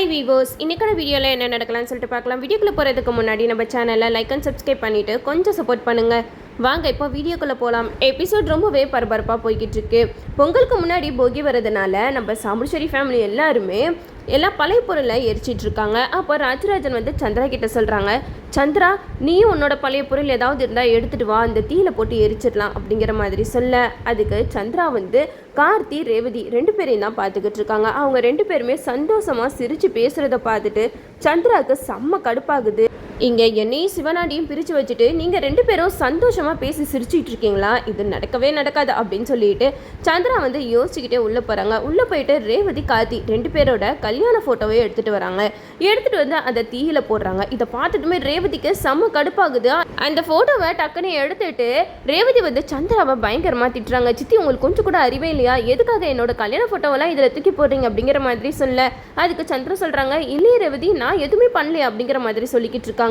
Hi வீவோஸ் இன்னைக்கான வீடியோவில் என்ன நடக்கலாம்னு சொல்லிட்டு பார்க்கலாம். வீடியோக்குள்ளே போகிறதுக்கு முன்னாடி நம்ம சேனலை லைக் அண்ட் சப்ஸ்கிரைப் பண்ணிவிட்டு கொஞ்சம் சப்போர்ட் பண்ணுங்கள் வாங்க இப்போ வீடியோக்குள்ளே போகலாம் எபிசோட் ரொம்பவே பரபரப்பாக போய்கிட்டு இருக்கு. பொங்கலுக்கு முன்னாடி போகி வரதுனால நம்ம சாமுடிச்சேரி ஃபேமிலி எல்லாருமே எல்லாம் பழைய பொருளை எரிச்சிட்டு இருக்காங்க. அப்போ ராஜராஜன் வந்து சந்திரா கிட்ட சொல்கிறாங்க சந்திரா நீயும் உன்னோட பழைய பொருள் ஏதாவது இருந்தால் எடுத்துட்டு வா அந்த தீயில போட்டு எரிச்சிடலாம் அப்படிங்கிற மாதிரி சொல்ல. அதுக்கு சந்திரா வந்து கார்த்தி ரேவதி ரெண்டு பேரையும் தான் பார்த்துக்கிட்டு இருக்காங்க. அவங்க ரெண்டு பேருமே சந்தோஷமாக சிரித்து பேசுகிறத பார்த்துட்டு சந்திராவுக்கு செம்ம கடுப்பாகுது. இங்கே என்னையும் சிவனாடியும் பிரித்து வச்சுட்டு நீங்கள் ரெண்டு பேரும் சந்தோஷமாக பேசி சிரிச்சிட்டு இருக்கீங்களா? இது நடக்கவே நடக்காது அப்படின்னு சொல்லிட்டு சந்திரா வந்து யோசிச்சுக்கிட்டே உள்ளே போகிறாங்க உள்ளே போயிட்டு ரேவதி கார்த்தி ரெண்டு பேரோட கல்யாண ஃபோட்டோவே எடுத்துகிட்டு வராங்க. எடுத்துகிட்டு வந்து அதை தீயில போடுறாங்க. இதை பார்த்துட்டுமே ரேவதிக்கு செம்ம கடுப்பாகுது. அந்த ஃபோட்டோவை டக்குன்னு எடுத்துட்டு ரேவதி வந்து சந்திராவை பயங்கரமாக திட்டுறாங்க. சித்தி உங்களுக்கு கொஞ்சம் கூட அறிவே இல்லையா? எதுக்காக என்னோட கல்யாண ஃபோட்டோவெல்லாம் இதில் தூக்கி போடுறீங்க அப்படிங்கிற மாதிரி சொல்ல அதுக்கு சந்திரா சொல்கிறாங்க இல்லையே ரேவதி நான் எதுவுமே பண்ணலையே அப்படிங்கிற மாதிரி சொல்லிக்கிட்டு இருக்காங்க.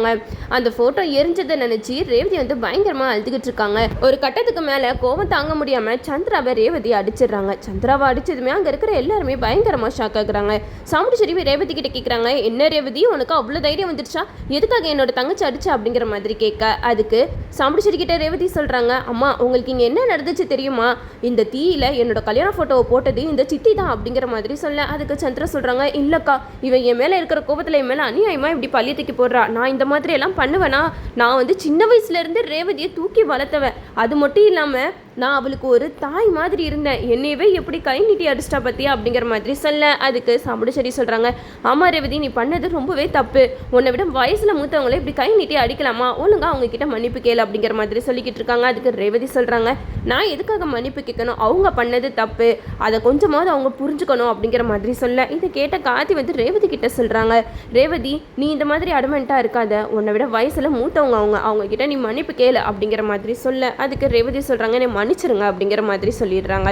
அந்த ஃபோட்டோ எரிஞ்சதை நினச்சி ரேவதி வந்து பயங்கரமாக அழுதுகிட்டு இருக்காங்க. ஒரு கட்டத்துக்கு மேலே கோவம் தாங்க முடியாமல் சந்திராவை ரேவதி அடிச்சிடுறாங்க. சந்திராவை அடிச்சதுமே அங்கே இருக்கிற எல்லாருமே பயங்கரமாக ஷாக் ஆகுறாங்க. சாமுடிச்செரிவி ரேவதி கிட்ட கேட்குறாங்க என்ன ரேவதி? உனக்கு அவ்வளோ தைரியம் வந்துடுச்சா எதுக்காக என்னோட தங்கச்சி அடிச்சா? அப்படிங்கிற மாதிரி கேட்க. அதுக்கு சாமுடிச்செரி கிட்ட ரேவதி சொல்கிறாங்க அம்மா உங்களுக்கு இங்கே என்ன நடந்துச்சு தெரியுமா? இந்த தீயில என்னோட கல்யாண ஃபோட்டோவை போட்டது இந்த சித்தி தான் அப்படிங்கிற மாதிரி சொல்ல. அதுக்கு சந்திரா சொல்கிறாங்க இல்லைக்கா இவன் என் மேலே இருக்கிற கோபத்தில் என் மேலே அநியாயமாக இப்படி பள்ளிய தூக்கி போடுறா. நான் இந்த மாதிரி எல்லாம் பண்ணுவேனா? நான் வந்து சின்ன வயசுலேருந்து ரேவதியை தூக்கி வளர்த்தவன். அது மட்டும் இல்லாமல் நான் அவளுக்கு ஒரு தாய் மாதிரி இருந்தேன். என்னையவே எப்படி கை நீட்டி அடிச்சிட்டா பத்தியா அப்படிங்கிற மாதிரி சொல்ல அதுக்கு சாமுடிச்சேரி சொல்கிறாங்க ஆமாம் ரேவதி நீ பண்ணது ரொம்பவே தப்பு. உன்னை விட வயசில் மூத்தவங்கள இப்படி கை நீட்டி அடிக்கலாமா? ஒழுங்கா அவங்க கிட்ட மன்னிப்பு கேளு அப்படிங்கிற மாதிரி சொல்லிக்கிட்டு இருக்காங்க. அதுக்கு ரேவதி சொல்கிறாங்க நான் எதுக்காக மன்னிப்பு கேட்கணும்? அவங்க பண்ணது தப்பு. அதை கொஞ்சமாவது அவங்க புரிஞ்சுக்கணும் அப்படிங்கிற மாதிரி சொல்ல. இதை கேட்ட காத்தி வந்து ரேவதி கிட்ட சொல்கிறாங்க ரேவதி நீ இந்த மாதிரி அடமெண்ட்டாக இருக்காத. உன்னை விட வயசில் மூத்தவங்க அவங்க. அவங்க கிட்ட நீ மன்னிப்பு கேளு அப்படிங்கிற மாதிரி சொல்ல. அதுக்கு ரேவதி சொல்கிறாங்க நீ மன்னிச்சிருங்க அப்படிங்கிற மாதிரி சொல்லிடுறாங்க.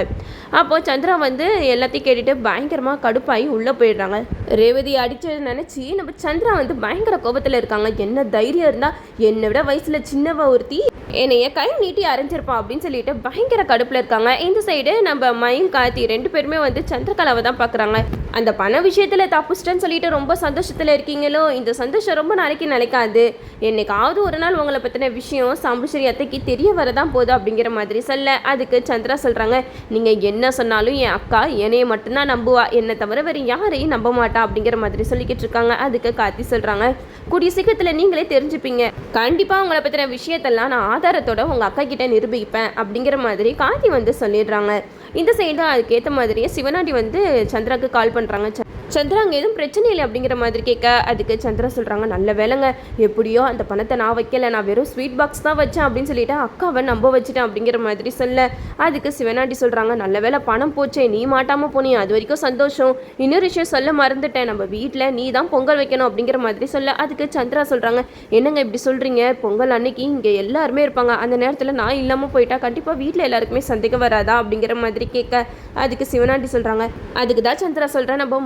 அப்போது சந்திரா வந்து எல்லாத்தையும் கேட்டுட்டு பயங்கரமாக கடுப்பாகி உள்ளே போயிடுறாங்க. ரேவதி அடிச்சதை நினச்சி நம்ம சந்திரா வந்து பயங்கர கோபத்தில் இருக்காங்க. என்ன தைரியம் இருந்தால் என்னை விட வயசில் சின்னவ ஒருத்தி என்னைய கை நீட்டி அரைஞ்சிருப்பான் அப்படின்னு சொல்லிட்டு பயங்கர கடுப்பில் இருக்காங்க. இந்த சைடு நம்ம மயில் கார்த்தி ரெண்டு பேருமே வந்து சந்திரகலாவை தான் பார்க்குறாங்க அந்த பண விஷயத்தில் தப்புச்சிட்டேன்னு சொல்லிட்டு ரொம்ப சந்தோஷத்தில் இருக்கீங்களோ இந்த சந்தோஷம் ரொம்ப நாளைக்கு நினைக்காது என்னைக்காவது ஒரு நாள் உங்களை பற்றின விஷயம் சாம்புசரி அத்தைக்கு தெரிய வரதான் போகுது அப்படிங்கிற மாதிரி சொல்ல அதுக்கு சந்திரா சொல்கிறாங்க நீங்கள் என்ன சொன்னாலும் என் அக்கா என்னையை மட்டும்தான் நம்புவா. என்னை தவிர வேறு யாரையும் நம்ப மாட்டா அப்படிங்கிற மாதிரி சொல்லிக்கிட்டு இருக்காங்க. அதுக்கு கார்த்தி சொல்கிறாங்க கூடிய சீக்கிரத்தில் நீங்களே தெரிஞ்சுப்பீங்க. கண்டிப்பாக உங்களை பற்றின விஷயத்தெல்லாம் நான் ஆதாரத்தோட உங்கள் அக்கா கிட்ட நிரூபிப்பேன் அப்படிங்கிற மாதிரி காந்தி வந்து சொல்லிடுறாங்க. இந்த சைடு அதுக்கேற்ற மாதிரியே சிவனாடி வந்து சந்திராக்கு கால் பண்ணுறாங்க சந்திரா அங்கே எதுவும் பிரச்சனை இல்லை அப்படிங்கிற மாதிரி கேட்க அதுக்கு சந்திரா சொல்கிறாங்க நல்ல வேலைங்க எப்படியோ அந்த பணத்தை நான் வைக்கல. நான் வெறும் ஸ்வீட் பாக்ஸ் தான் வச்சேன் அப்படின்னு சொல்லிட்டு அக்காவை நம்ப வச்சுட்டேன் அப்படிங்கிற மாதிரி சொல்ல அதுக்கு சிவனாண்டி சொல்கிறாங்க நல்ல வேலை பணம் போச்சே. நீ மாட்டாமல் போனி. அது வரைக்கும் சந்தோஷம். இன்னொரு விஷயம் சொல்ல மறந்துட்டேன். நம்ம வீட்டில் நீ தான் பொங்கல் வைக்கணும் அப்படிங்கிற மாதிரி சொல்ல அதுக்கு சந்திரா சொல்கிறாங்க என்னங்க இப்படி சொல்கிறீங்க பொங்கல் அன்னைக்கு இங்கே எல்லாருமே இருப்பாங்க. அந்த நேரத்தில் நான் இல்லாமல் போயிட்டா கண்டிப்பாக வீட்டில் எல்லாருக்குமே சந்தேகம் வராதா? அப்படிங்கிற மாதிரி கேட்க அதுக்கு சிவனாண்டி சொல்கிறாங்க அதுக்கு தான் சந்திரா சொல்கிறேன் நம்ம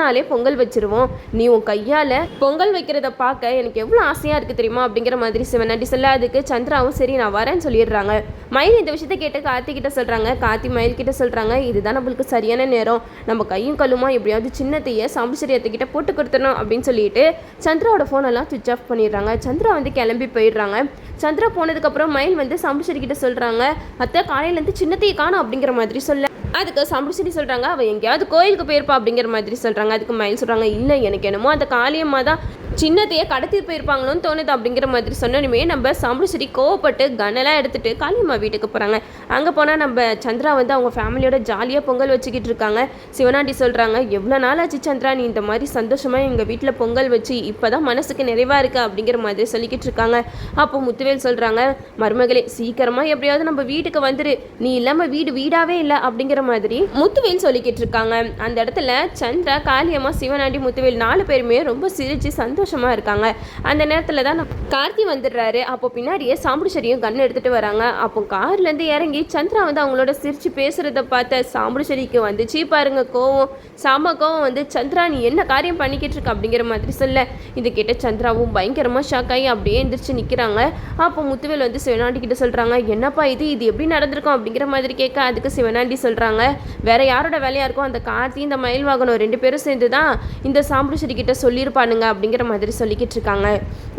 நாளே பொங்கல் வச்சிருவோம். நீ உன் கையால் பொங்கல் வைக்கிறத பார்க்க எனக்கு எவ்வளோ ஆசையாக இருக்குது தெரியுமா? அப்படிங்கிற மாதிரி சிவனாண்டி சொல்ல அதுக்கு சந்திராவும் சரி நான் வரேன்னு சொல்லிடுறாங்க. மயில் இந்த விஷயத்த கேட்டு கார்த்தி கிட்ட சொல்கிறாங்க கார்த்தி மயில் கிட்ட சொல்கிறாங்க இதுதான் நம்மளுக்கு சரியான நேரம். நம்ம கையும் கல்லுமா எப்படியாவது சின்னத்தையே சாம்புசரியத்துக்கிட்ட போட்டு கொடுத்துடணும் அப்படின்னு சொல்லிட்டு சந்திராவோட ஃபோனெல்லாம் சுவிச் ஆஃப் பண்ணிடுறாங்க. சந்திரா வந்து கிளம்பி போயிடுறாங்க. சந்திரா போனதுக்கப்புறம் மயில் வந்து சாம்புசரி கிட்ட சொல்கிறாங்க அத்தை காலையிலேருந்து சின்னத்தையை காணும் அப்படிங்கிற மாதிரி சொல்ல அதுக்கு சாம்புசரி சொல்கிறாங்க அவள் எங்கேயாவது கோயிலுக்கு போயிருப்பா அப்படிங்கிற மாதிரி சொல்கிறாங்க அதுக்கு மயில் சொல்கிறாங்க இல்லை எனக்கு என்னமோ அந்த காளியம்மா தான் சின்னத்தையே கடத்திட்டு போயிருப்பாங்களோன்னு தோணுது அப்படிங்கிற மாதிரி சொன்னோமே நம்ம சாம்புசரி கோவப்பட்டு கனெல்லாம் எடுத்துகிட்டு காளியம்மா வீட்டுக்கு போகிறாங்க அங்கே போனால் நம்ம சந்திரா வந்து அவங்க ஃபேமிலியோட ஜாலியாக பொங்கல் வச்சுக்கிட்டு இருக்காங்க. சிவனாண்டி சொல்கிறாங்க எவ்வளோ நாள் ஆச்சு சந்திரா நீ இந்த மாதிரி சந்தோஷமாக எங்கள் வீட்டில் பொங்கல் வச்சு இப்போ தான் மனசுக்கு நிறைவாக இருக்குது அப்படிங்கிற மாதிரி சொல்லிக்கிட்டு இருக்காங்க. அப்போ முத்துவேல் சொல்கிறாங்க மருமகளே சீக்கிரமாக எப்படியாவது நம்ம வீட்டுக்கு வந்துடு நீ இல்லாமல் வீடு வீடாகவே இல்லை அப்படிங்கிற மாதிரி முத்துவேல் சொல்லிக்கிட்டு இருக்காங்க. அந்த இடத்துல சந்திரா காளியம்மா சிவனாண்டி முத்துவேல் நாலு பேருமே ரொம்ப சிரிச்சு சந்தோஷமாக இருக்காங்க. அந்த நேரத்தில் தான் கார்த்தி வந்துடுறாரு. அப்போ பின்னாடியே சாம்புடிச்சரியும் கண் எடுத்துகிட்டு வராங்க. அப்போ கார்லேருந்து இறங்கி சந்திரா வந்து அவங்களோட சிரிச்சு பேசுகிறத பார்த்த சாம்புடிச்சரிக்கு வந்துச்சு. பாருங்க கோவம் சாம கோவம் வந்து சந்திரா நீ என்ன காரியம் பண்ணிக்கிட்டு இருக்க? அப்படிங்கிற மாதிரி சொல்ல. இது கேட்ட சந்திராவும் பயங்கரமாக ஷாக் ஆகி அப்படியே எந்திரிச்சு நிற்கிறாங்க அப்போ முத்துவேல் வந்து சிவனாண்டி கிட்ட சொல்கிறாங்க என்னப்பா இது? இது எப்படி நடந்திருக்கும்? அப்படிங்கிற மாதிரி கேட்க அதுக்கு சிவனாண்டி சொல்கிறாங்க இருக்காங்க. வேற யாரோட வேலையாக இருக்கும் அந்த கார்த்தி இந்த மயில் வாகனம் ரெண்டு பேரும் சேர்ந்து தான் இந்த சாம்புடிச்செடி கிட்ட சொல்லியிருப்பானுங்க அப்படிங்கிற மாதிரி சொல்லிக்கிட்டு இருக்காங்க.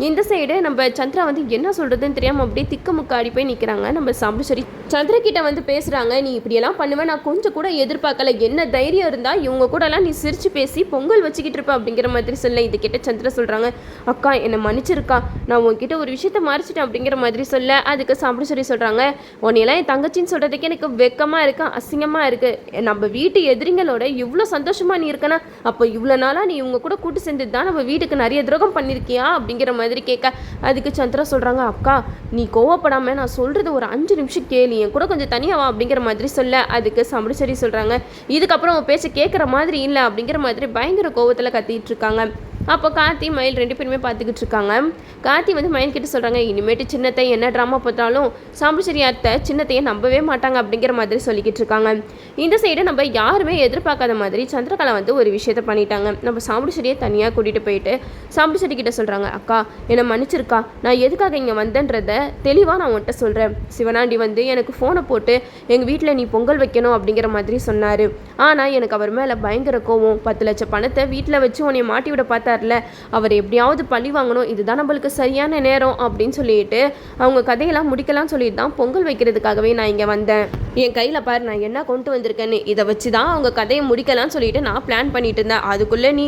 இந்த சைடு நம்ம சந்திரா வந்து என்ன சொல்கிறதுன்னு தெரியாமல் அப்படியே திக்க முக்காடி போய் நிற்கிறாங்க நம்ம சாம்புடிச்செடி சந்திர கிட்ட வந்து பேசுகிறாங்க நீ இப்படியெல்லாம் பண்ணுவேன் நான் கொஞ்சம் கூட எதிர்பார்க்கல. என்ன தைரியம் இருந்தால் இவங்க கூடலாம் நீ சிரித்து பேசி பொங்கல் வச்சுக்கிட்டு இருப்ப அப்படிங்கிற மாதிரி சொல்ல இது கிட்ட சந்திர சொல்கிறாங்க அக்கா என்னை மன்னிச்சிருக்கா. நான் உன்கிட்ட ஒரு விஷயத்த மறைச்சிட்டேன் அப்படிங்கிற மாதிரி சொல்ல அதுக்கு சாம்புடிச்செடி சொல்கிறாங்க உன்னையெல்லாம் என் தங்கச்சின்னு சொல்கிறதுக்கு எனக்கு வெக்கமாக இருக்கா. அசிங்கமாக இருக்குது நம்ம வீட்டு எதிரிங்களோட இவ்வளோ சந்தோஷமாக நீ இருக்கனா? அப்போ இவ்வளோ நாளாக நீ இவங்க கூட கூட்டு சேர்ந்து தான் நம்ம வீட்டுக்கு நிறைய துரோகம் பண்ணியிருக்கியா அப்படிங்கிற மாதிரி கேட்க அதுக்கு சந்திரா சொல்கிறாங்க அக்கா நீ கோவப்படாமல் நான் சொல்கிறது ஒரு அஞ்சு நிமிஷம் கேளு. என் கூட கொஞ்சம் தனியாக வா அப்படிங்கிற மாதிரி சொல்ல அதுக்கு சமடிச்சரி சொல்கிறாங்க இதுக்கப்புறம் உன் பேச்சை கேட்குற மாதிரி இல்லை அப்படிங்கிற மாதிரி பயங்கர கோவத்தில் கத்திட்டு இருக்காங்க. அப்போ கார்த்தி மயில் ரெண்டு பேருமே பார்த்துக்கிட்டு இருக்காங்க. கார்த்தி வந்து மயில் கிட்ட சொல்கிறாங்க இனிமேட்டு சின்னத்தை என்ன ட்ராமா பார்த்தாலும் சாம்புச்சேரி அத்தை சின்னத்தையே நம்பவே மாட்டாங்க அப்படிங்கிற மாதிரி சொல்லிக்கிட்டு இருக்காங்க. இந்த சைடு நம்ம யாருமே எதிர்பார்க்காத மாதிரி சந்திரகலா வந்து ஒரு விஷயத்த பண்ணிட்டாங்க. நம்ம சாம்புச்சேரியை தனியாக கூட்டிகிட்டு போயிட்டு சாம்புச்சேரி கிட்ட சொல்கிறாங்க அக்கா என்னை மன்னிச்சிருக்கா நான் எதுக்காக இங்கே வந்தேன்றத தெளிவாக நான் உன்கிட்ட சொல்கிறேன் சிவனாண்டி வந்து எனக்கு ஃபோனை போட்டு எங்கள் வீட்டில் நீ பொங்கல் வைக்கணும் அப்படிங்கிற மாதிரி சொன்னார். ஆனால் எனக்கு அவர் மேலே பயங்கர கோவம். பத்து லட்சம் பணத்தை வீட்டில் வச்சு உன்னை மாட்டி விட பார்த்தாருல அவர் எப்படியாவது பழி வாங்கணும் இதுதான் நம்மளுக்கு சரியான நேரம் அப்படின்னு சொல்லிட்டு அவங்க கதையெல்லாம் முடிக்கலாம்னு சொல்லிட்டு தான் பொங்கல் வைக்கிறதுக்காகவே நான் இங்கே வந்தேன். என் கையில் பாரு நான் என்ன கொண்டு வந்திருக்கேன்னு இதை வச்சு தான் அவங்க கதையை முடிக்கலாம்னு சொல்லிட்டு நான் பிளான் பண்ணிட்டு இருந்தேன். அதுக்குள்ளே நீ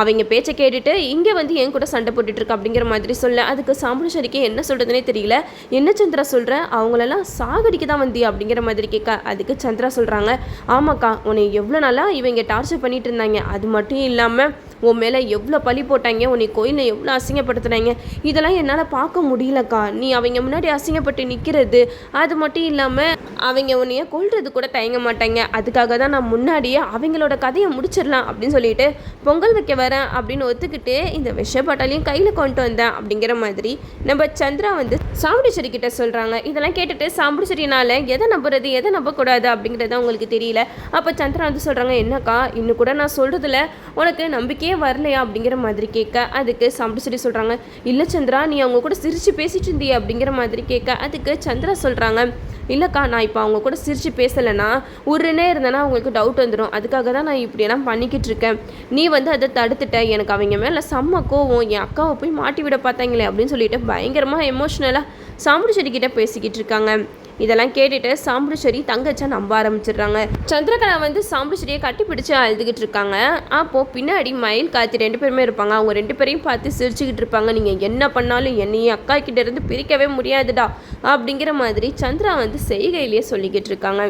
அவங்க பேச்சை கேட்டுட்டு இங்கே வந்து என் கூட சண்டை போட்டுட்டு அப்படிங்கிற மாதிரி சொல்ல அதுக்கு சாம்புஷரிக்கு என்ன சொல்கிறதுனே தெரியல. என்ன சந்திரா சொல்கிற அவங்களெல்லாம் சாகடிக்க தான் வந்தியா அப்படிங்கிற மாதிரி கேட்க அதுக்கு சந்திரா சொல்கிறாங்க ஆமாக்கா உன்னை எவ்வளோ நாளாக இவங்க டார்ச்சர் பண்ணிட்டு இருந்தாங்க. அது மட்டும் இல்லாமல் உன் மேலே எவ்வளோ பழி போட்டாங்க உன்னை கோயிலில் எவ்வளோ அசிங்கப்படுத்துனாங்க. இதெல்லாம் என்னால் பார்க்க முடியலக்கா. நீ அவங்க முன்னாடி அசிங்கப்பட்டு நிற்கிறது அது மட்டும் இல்லாமல் அவங்க உன்னைய கொள்றது கூட தயங்க மாட்டாங்க. அதுக்காக தான் நான் முன்னாடியே அவங்களோட கதையை முடிச்சிடலாம் அப்படின்னு சொல்லிட்டு பொங்கல் வைக்க வரேன் அப்படின்னு ஒத்துக்கிட்டு இந்த விஷப்பாட்டாலையும் கையில் கொண்டு வந்தேன் அப்படிங்கிற மாதிரி நம்ம சந்திரா வந்து சாம்புடிச்சேரி கிட்ட சொல்கிறாங்க இதெல்லாம் கேட்டுட்டு சாம்புடிச்சேரினால எதை நம்புறது எதை நம்பக்கூடாது அப்படிங்கிறது அவங்களுக்கு தெரியல. அப்போ சந்திரா வந்து சொல்கிறாங்க என்னக்கா இன்னும் கூட நான் சொல்கிறதுல உனக்கு நம்பிக்கையே வரலையா? அப்படிங்கிற மாதிரி கேட்க அதுக்கு சாம்புடிச்சேரி சொல்கிறாங்க இல்லை சந்திரா நீ அவங்க கூட சிரித்து பேசிட்டு இருந்தியே அப்படிங்கிற மாதிரி கேட்க அதுக்கு சந்திரா சொல்கிறாங்க இல்லைக்கா நான் இப்போ அவங்க கூட சிரித்து பேசலைன்னா உருனே இருந்தேன்னா அவங்களுக்கு டவுட் வந்துடும் அதுக்காக தான் நான் இப்படியெல்லாம் பண்ணிக்கிட்டு இருக்கேன். நீ வந்து அதை தடுத்துட்ட. எனக்கு அவங்க மேலே செம்ம கோவம். என் அக்காவை போய் மாட்டி விட பார்த்தாங்களே அப்படின்னு சொல்லிட்டு பயங்கரமாக எமோஷ்னலாக சாமுடி செடிக்கிட்ட பேசிக்கிட்டு இருக்காங்க. இதெல்லாம் கேட்டுட்டு சாம்புடிச்சேரி தங்கச்சா நம்ப ஆரம்பிச்சிடுறாங்க. சந்திரகலா வந்து சாம்புடிச்சேரியை கட்டி பிடிச்சு அழுதுகிட்டு இருக்காங்க. அப்போது பின்னாடி மயில் காத்தி ரெண்டு பேருமே இருப்பாங்க. அவங்க ரெண்டு பேரையும் பார்த்து சிரிச்சுக்கிட்டு இருப்பாங்க. நீங்கள் என்ன பண்ணாலும் என்னையும் அக்கா கிட்ட இருந்து பிரிக்கவே முடியாதுடா அப்படிங்கிற மாதிரி சந்திரா வந்து செய்கையிலேயே சொல்லிக்கிட்டு இருக்காங்க.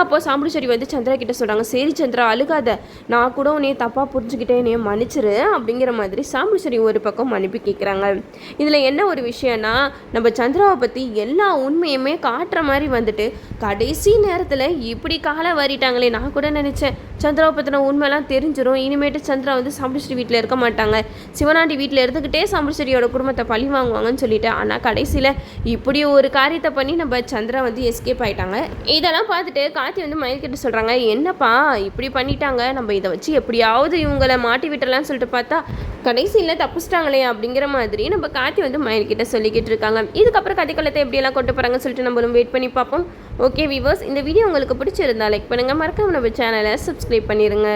அப்போ சாம்புடிச்செடி வந்து சந்திரா கிட்ட சொல்கிறாங்க சரி சந்திரா அழுகாத. நான் கூட உன்னைய தப்பாக புரிஞ்சுக்கிட்டேன். என்னைய மன்னிச்சிரு. அப்படிங்கிற மாதிரி சாம்புடிச்சேரி ஒரு பக்கம் மன்னிப்பு கேட்குறாங்க இதில் என்ன ஒரு விஷயம்னா நம்ம சந்திராவை பற்றி எல்லா உண்மையுமே காட்டுற மாதிரி வந்துட்டு கடைசி நேரத்தில் இப்படி காலை வாரிட்டாங்களே நான் கூட நினச்சேன். சந்திராவை பற்றின உண்மைலாம் தெரிஞ்சிடும் இனிமேட்டு சந்திரா வந்து சாம்புடிச்சேரி வீட்டில் இருக்க மாட்டாங்க. சிவனாண்டி வீட்டில் இருந்துக்கிட்டே சாம்புடிச்சேரியோட குடும்பத்தை பழி வாங்குவாங்கன்னு சொல்லிட்டு ஆனால் கடைசியில் இப்படி ஒரு காரியத்தை பண்ணி நம்ம சந்திரா வந்து எஸ்கேப் ஆயிட்டாங்க. இதெல்லாம் பார்த்துட்டு கார்த்தி வந்து மயில் கிட்ட சொல்கிறாங்க என்னப்பா இப்படி பண்ணிட்டாங்க? நம்ம இதை வச்சு எப்படியாவது இவங்களை மாட்டி விட்டுறலாம்னு சொல்லிட்டு பார்த்தா கடைசியில் தப்பிச்சிட்டாங்களே அப்படிங்கிற மாதிரி நம்ம கார்த்தி வந்து மயில் கிட்ட சொல்லிக்கிட்டு இருக்காங்க. இதுக்கப்புறம் கதைக்களத்தை எப்படியெல்லாம் கொண்டு போகிறாங்கன்னு சொல்லிட்டு நம்மளும் வெயிட் பண்ணி பார்ப்போம். ஓகே விவர்ஸ் இந்த வீடியோ உங்களுக்கு பிடிச்சிருந்தா லைக் பண்ணுங்கள் மறக்காம நம்ம சேனலை சப்ஸ்கிரைப் பண்ணிடுங்க